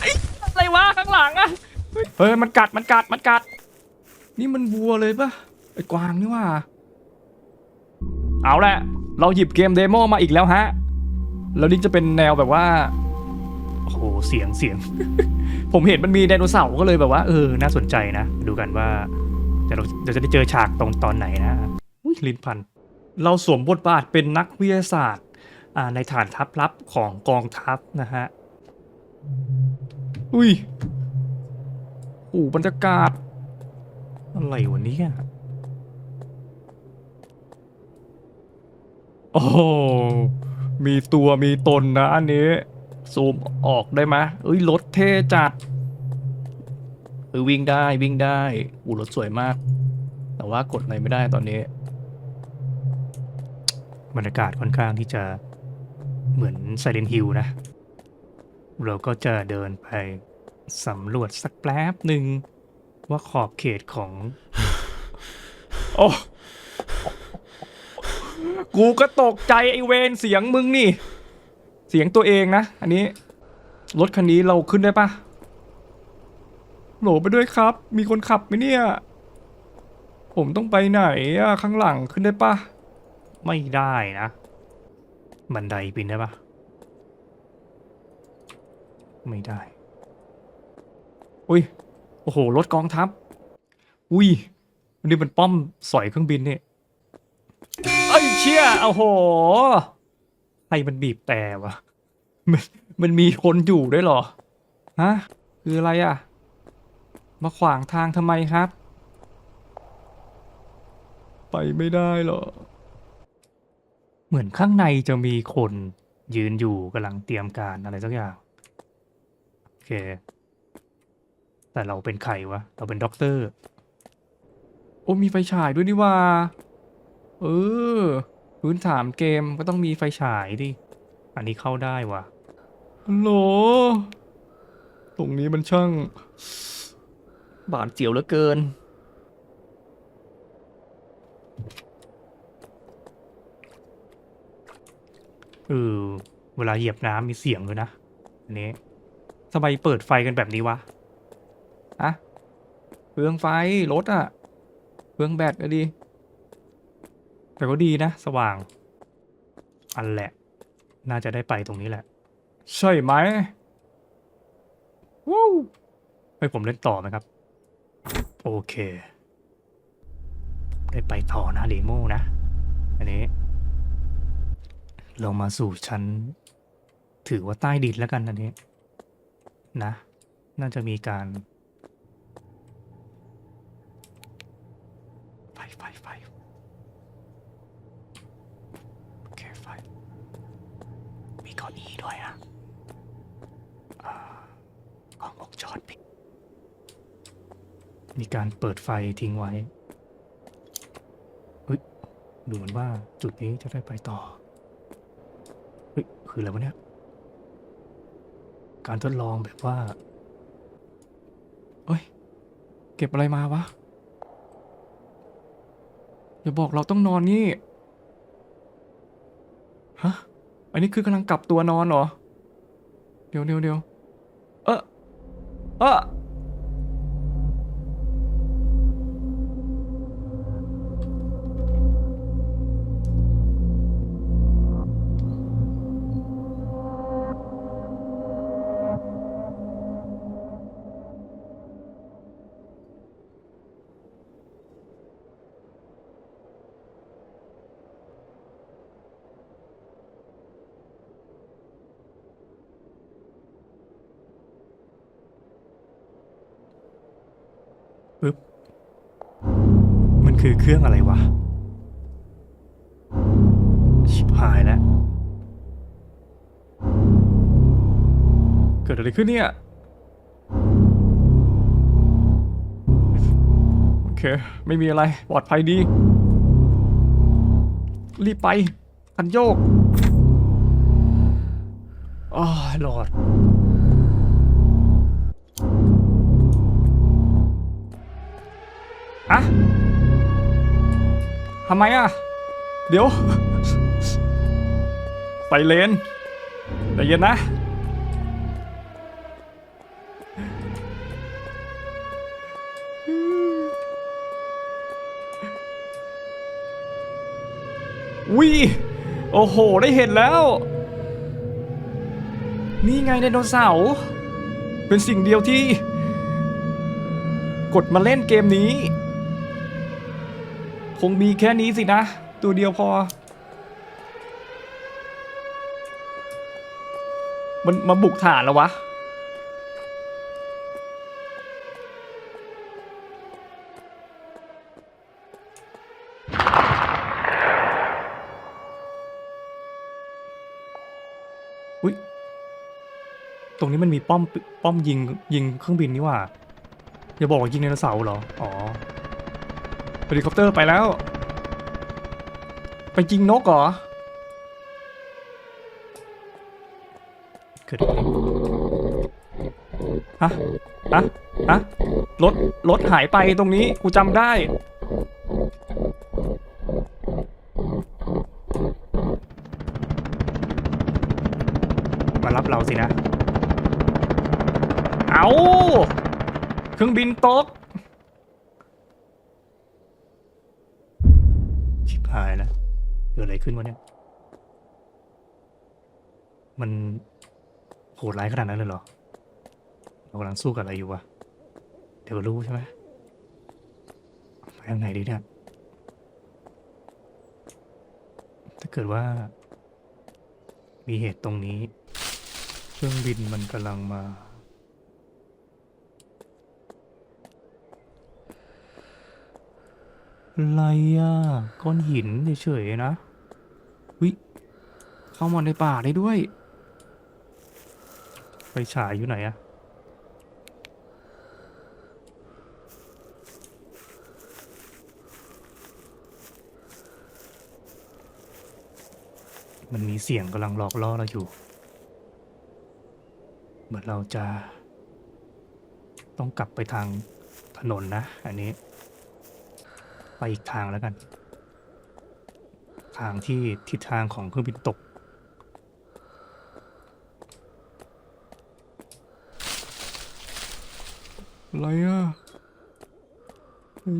ไอ้อะไรวะข้างหลังอะเฮ้ยมันกัดมันกัดมันกัด นี่มันวัวเลยปะไอ้กวางนี่ว่า เอาแหละเราหยิบเกมเดโมมาอีกแล้วฮะ แล้วนี่จะเป็นแนวแบบว่า โอ้โหเสียงเสียง ผมเห็นมันมีไดโนเสาร์ก็เลยแบบว่าเออน่าสนใจนะ ดูกันว่าจะเราเราจะได้เจอฉากตรงตอนไหนนะอุ๊ยลิ้นพัน เราสวมบทบาทเป็นนักวิทยาศาสตร์อ่า ในฐานทัพลับของกองทัพนะฮะ อุ้ยโอ้บรรยากาศ อะไรวะเนี่ยโอ้มีตัวมีตนนะอันนี้ ซูมออกได้ไหมเอ้ยรถเท่จัดเออวิ่งได้วิ่งได้อู้รถสวยมาก แต่ว่ากดอะไรไม่ได้ตอนนี้บรรยากาศค่อนข้างที่จะ เหมือนไซเ e นฮิลนะ เราก็จะเดินไปสำรวจสักแป๊บหนึ่งว่าขอบเขตของ โอ้ กูก็ตกใจไอเวนเสียงมึงนี่ เสียงตัวเองนะ อันนี้ รถคันนี้เราขึ้นได้ปะโหลไปด้วยครับ มีคนขับไหมเนี่ย ผมต้องไปไหนอะข้างหลังขึ้นได้ปะไม่ได้นะ บันไดปีนได้ปะไม่ได้ อุ้ย โอ้โห รถกองทัพ อุ้ยวันนี้มันป้อมสอยเครื่องบินเนี่ยเอ้เชี่ยโอ้โห ใครมันบีบแต่วะ มันมันมีคนอยู่ด้วยหรอ ฮะ คืออะไรอะมาขวางทางทำไมครับ ไปไม่ได้หรอ เหมือนข้างในจะมีคนยืนอยู่กำลังเตรียมการอะไรสักอย่าง โอเค แต่เราเป็นใครวะ เราเป็นด็อกเตอร์ โอ้มีไฟฉายด้วยนี่ว่า เออ พื้นฐานเกมก็ต้องมีไฟฉายดิ อันนี้เข้าได้วะฮัลโหล ตรงนี้มันช่าง บานเจียวเหลือเกิน เออเวลาเหยียบน้ำมีเสียงเลยนะอันนี้ทำไมเปิดไฟกันแบบนี้วะอะเปลืองไฟรถอะเปลืองแบตก็ดี แต่ก็ดีนะ สว่าง อันแหละ น่าจะได้ไปตรงนี้แหละ ใช่ไหมวู้ให้ผมเล่นต่อไหมครับ โอเค ได้ไปต่อนะเดโมนะ อันนี้ เรามาสู่ชั้น ถือว่าใต้ดินแล้วกันอันนี้ นะ น่าจะมีการ ไฟไฟไฟโอเคไฟ มีเก้าอี้ด้วยอะอ่ากล้องวงจรปิดมีการเปิดไฟทิ้งไว้เฮ้ยดูเหมือนว่าจุดนี้จะได้ไปต่อ เฮ้ยคืออะไรวะเนี่ย การทดลองแบบว่าเฮ้ย เก็บอะไรมาวะ อย่าบอกเราต้องนอนนี่ ฮะ อันนี้คือกำลังกลับตัวนอนเหรอ เดี๋ยวเดี๋ยวเดี๋ยวเออเออ คือเครื่องอะไรวะ ชิบหายแล้ว เกิดอะไรขึ้นเนี่ย โอเค ไม่มีอะไร ปลอดภัยดี รีบไปคันโยกอ้าวหลอดอะ ทำไมอะ เดี๋ยว ไปเลนใจเย็นนะ วิโอ้โห ได้เห็นแล้ว นี่ไงไดโนเสาร์เป็นสิ่งเดียวที่ กดมาเล่นเกมนี้ คงมีแค่นี้สินะ ตัวเดียวพอ มันมาบุกฐานแล้ววะ อุ้ย ตรงนี้มันมีป้อมป้อมยิงยิงเครื่องบินนี่ว่า อย่าบอกว่ายิงไดโนเสาร์เหรอ อ๋อ เฮลิคอปเตอร์ไปแล้ว ไปยิงนกเหรอเกิดอะไรฮะฮะฮะรถรถหายไปตรงนี้กูจำได้มารับเราสินะ เอา เครื่องบินตก ชิบ หายแล้วเกิดอะไรขึ้นวะเนี่ย มันโหดร้ายขนาดนั้นเลยเหรอ เรากำลังสู้กับอะไรอยู่วะ เดี๋ยวรู้ใช่ไหมไปทางไหนดีเนี่ย ถ้าเกิดว่า มีเหตุตรงนี้ เครื่องบินมันกำลังมา อะไรอะก้อนหินเฉยๆนะวิเข้ามาในป่าได้ด้วย ไปฉายอยู่ไหนอะมันมีเสียงกำลังหลอกล่อเราอยู่ เหมือนเราจะ ต้องกลับไปทางถนนนะ อันนี้ ไปอีกทางแล้วกัน ทางที่ทิศทางของเครื่องบินตก อะไรอะ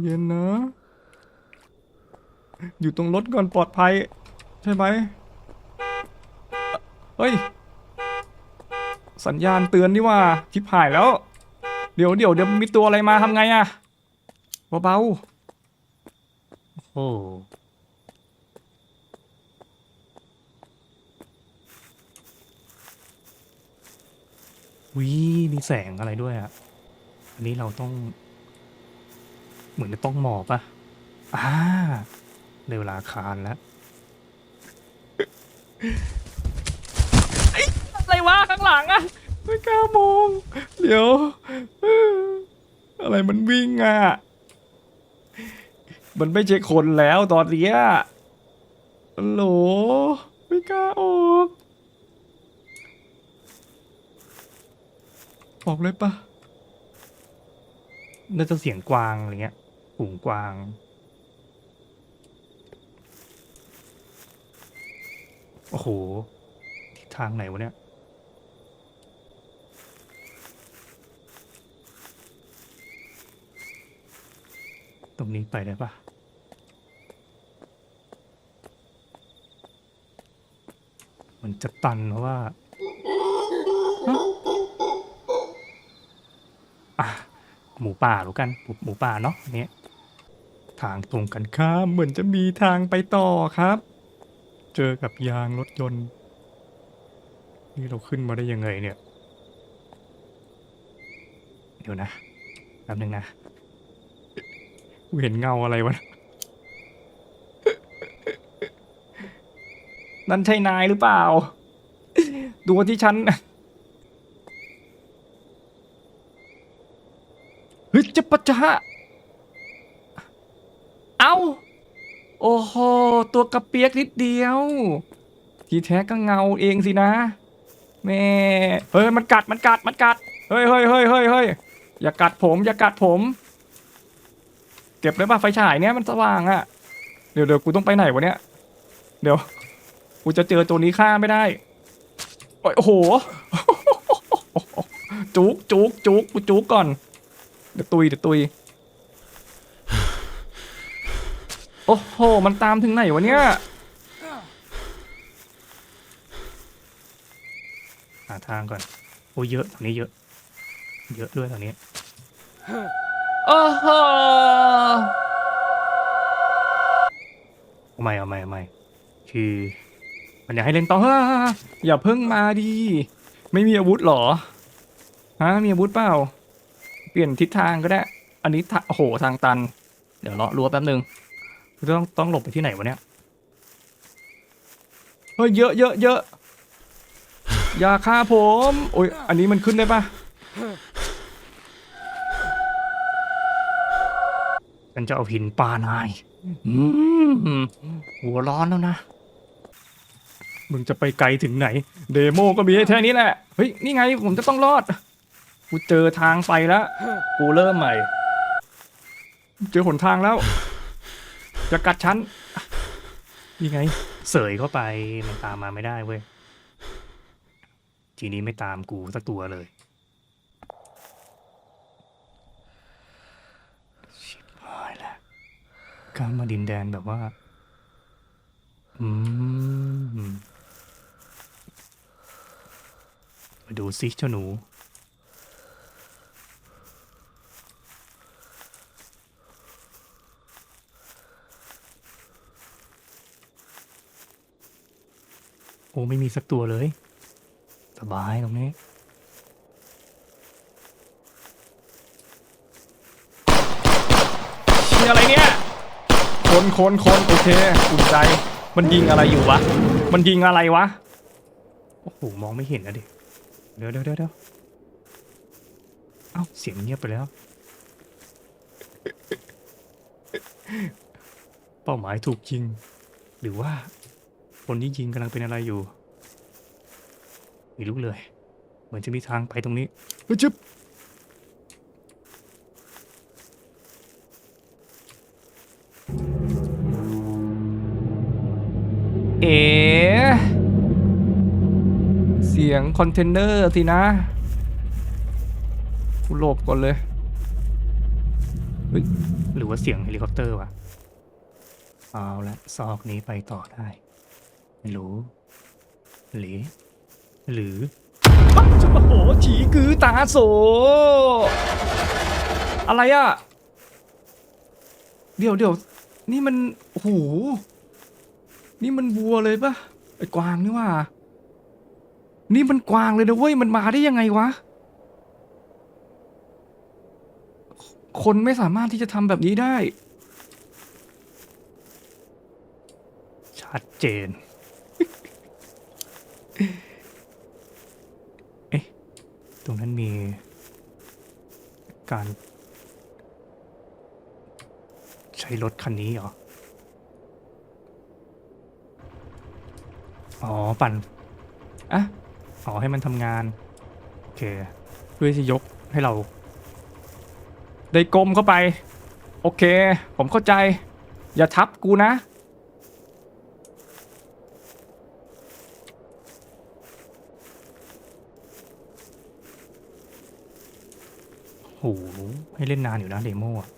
เย็นนะ อยู่ตรงรถก่อนปลอดภัย ใช่ไหม เฮ้ย สัญญาณเตือนนี่ว่าชิบหายแล้ว เดี๋ยวเดี๋ยวเดี๋ยวมีตัวอะไรมาทำไงอะเบาๆ โอ้วิมีแสงอะไรด้วยอะอันนี้เราต้อง เหมือนจะต้องหมอบปะอ่าในเวลาคานแล้วอะไรวะข้างหลังอะไม่กล้ามอง เดี๋ยวเอ้ออะไรมันวิ่งอะ มันไม่ใช่คนแล้วตอนเนี้ยโหลไม่กล้าออก ออกเลยปะน่าจะเสียงกวางอะไรเงี้ยฝูงกวางโอ้โหทิศทางไหนวะเนี่ย ตรงนี้ไปได้ปะ มันจะตันเพราะว่าหมูป่าหรือกันหมูป่าเนาะอันเนี้ยทางตรงกันข้ามเหมือนจะมีทางไปต่อครับ เจอกับยางรถยนต์ นี่เราขึ้นมาได้ยังไงเนี่ย เดี๋ยวนะแป๊บนึงนะเห็นเงาอะไรวะ นั่นใช่นายหรือเปล่า ดูที่ฉันเฮ้ยจะปะจะเอาโอ้โห ตัวกระเปียกนิดเดียว ทีแท้ก็เงาเองสินะ แม่ เฮ้ย มันกัด มันกัด มันกัด เฮ้ยเฮ้ยเฮ้ยเฮ้ยเฮ้ยอย่ากัดผม อย่ากัดผม เก็บได้ป่ะไฟฉายเนี้ยมันสว่างอะเดี๋ยวเดี๋ยวกูต้องไปไหนวะเนี่ยเดี๋ยว กูจะเจอตัวนี้ฆ่าไม่ได้ โอ้โห จุกจุกจุกกูจุกก่อน เดี๋ยวตุยเดี๋ยวตุย โอ้โห มันตามถึงไหนวะเนี่ยหาทางก่อน โอ้เยอะตรงนี้เยอะ เยอะด้วยตรงนี้โอ้โหไม่เอาไม่ไม่คือ มันอยากให้เล่นต่อเฮ้ยอย่าเพิ่งมาดีไม่มีอาวุธหรอฮะมีอาวุธเปล่า เปลี่ยนทิศทางก็ได้ อันนี้โอ้โหทางตัน เดี๋ยวเลาะรั้วแป๊บนึงต้องต้องหลบไปที่ไหนวะเนี่ยเฮ้ยเยอะเยอะเยอะอย่าฆ่าผมโอ้ยอันนี้มันขึ้นได้ปะฉันจะเอาหินปานายหัวร้อนแล้วนะ มึงจะไปไกลถึงไหน เดโมก็มีให้แค่นี้แหละ เฮ้ย นี่ไงผมจะต้องรอด กูเจอทางไปแล้ว กูเริ่มใหม่ เจอหนทางแล้ว จะกัดฉันนี่ไง เสยเข้าไปมันตามมาไม่ได้เว้ย ทีนี้ไม่ตามกูสักตัวเลย ชิบหายแล้วการมาดินแดนแบบว่า อืม มาดูซิเจ้าหนู โอ้ไม่มีสักตัวเลย สบายตรงนี้ มีอะไรเนี่ย คนคนคนโอเคอุ่นใจ มันยิงอะไรอยู่วะ มันยิงอะไรวะ โอ้โห มองไม่เห็นนะดิ เดี๋ยวเดี๋ยวเดี๋ยวเดี๋ยวเอ้าเสียงเงียบไปแล้ว เป้าหมายถูกยิง หรือว่า คนที่ยิงกำลังเป็นอะไรอยู่ไม่รู้เลย เหมือนจะมีทางไปตรงนี้เฮ้ยจึ๊บเอ๋เสียงคอนเทนเนอร์สินะกูหลบก่อนเลยเฮ้ยหรือว่าเสียงเฮลิคอปเตอร์วะเอาละซอกนี้ไปต่อได้ไม่รู้หรือหรืออ้าวโอ้โหฉีกือตาโส อะไรอะเดี๋ยวเดี๋ยวนี่มันโอ้โหนี่มันวัวเลยปะไอ้กวางนี่ว่า นี่มันกวางเลยนะเว้ย มันมาได้ยังไงวะ คนไม่สามารถที่จะทำแบบนี้ได้ ชัดเจน เอ๊ะ ตรงนั้นมี การ ใช้รถคันนี้เหรอ อ๋อ ปั่น อะ อ๋อให้มันทำงาน โอเคเพื่อที่ยกให้เรา ได้กลมเข้าไป โอเค ผมเข้าใจ อย่าทับกูนะ โห ให้เล่นนานอยู่นะเดโมอะ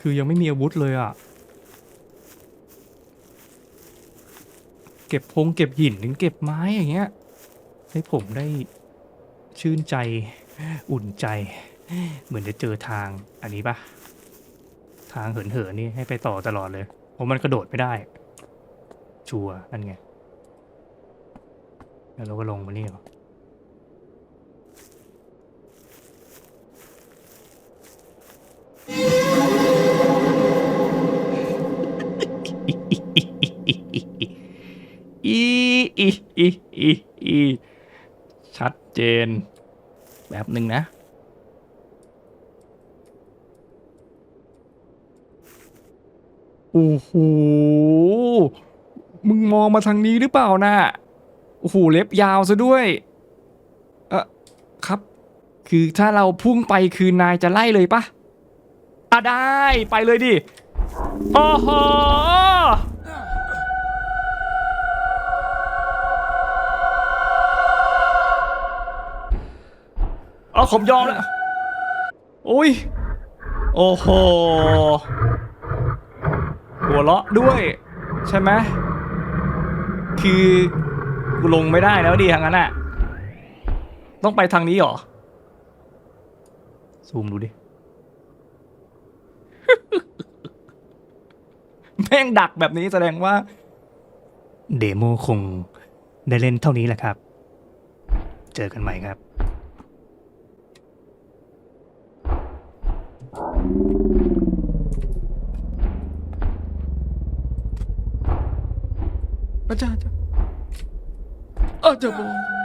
คือยังไม่มีอาวุธเลยอะ เก็บพงเก็บหินหรือเก็บไม้อย่างเงี้ยให้ผมได้ชื่นใจอุ่นใจ เหมือนจะเจอทางอันนี้ปะทางเหินเหินๆนี่ให้ไปต่อตลอดเลยเพราะมันกระโดดไม่ได้ ชัวร์นั่นไงแล้วเราก็ลงมานี่เหรอ เจน แบบหนึ่งนะ โอ้โห มึงมองมาทางนี้หรือเปล่านะโอ้โห เล็บยาวซะด้วย เออครับ คือถ้าเราพุ่งไปคือนายจะไล่เลยปะอะได้ ไปเลยดิ โอ้โห เอาผมยอมแล้วโอ้ย โอ้โห หัวเราะด้วย ใช่ไหม คือกูลงไม่ได้แล้วดิทางนั้นอะต้องไปทางนี้เหรอ ซูมดูดิ แม่งดักแบบนี้แสดงว่า เดโมคงได้เล่นเท่านี้แหละครับ เจอกันใหม่ครับ อาจารย์อ